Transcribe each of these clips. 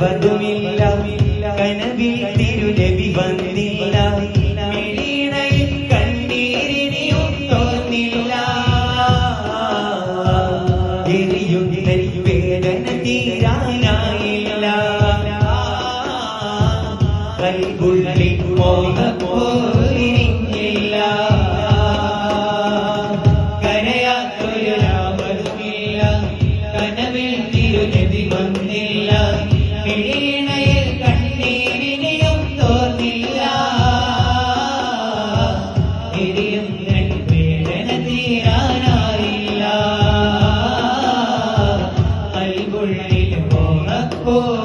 അവതുമില്ല കനവിൽ തിരുരവി വന്നില്ല. തോന്നില്ല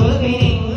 Moving